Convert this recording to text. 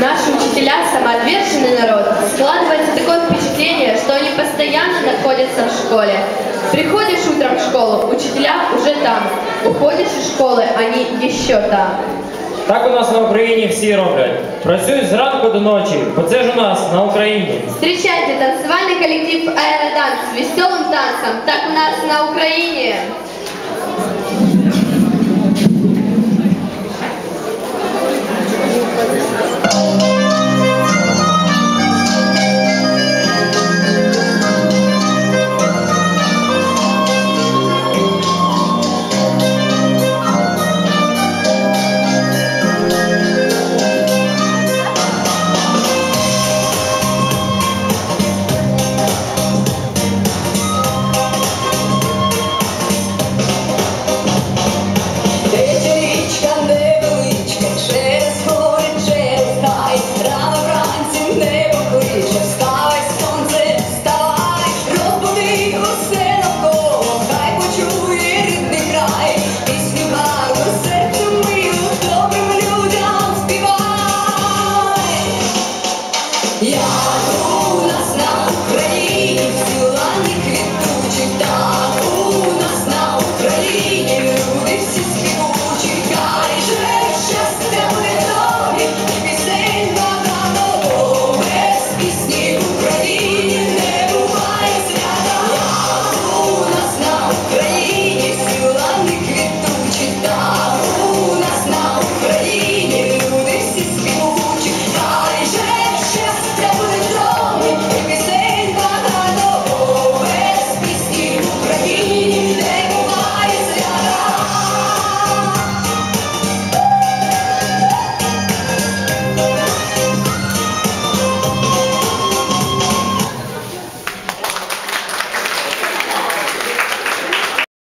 Наши учителя – самоотверженный народ. Складывается такое впечатление, что они постоянно находятся в школе. Приходишь утром в школу, учителя уже там. Уходишь из школы, они еще там. Так у нас на Україні всі роблять. Працюють зранку до ночі, бо це ж у нас на Україні. Встречайте танцевальный коллектив «Аэроданс» с веселым танцем. Так у нас на Украине. Yeah.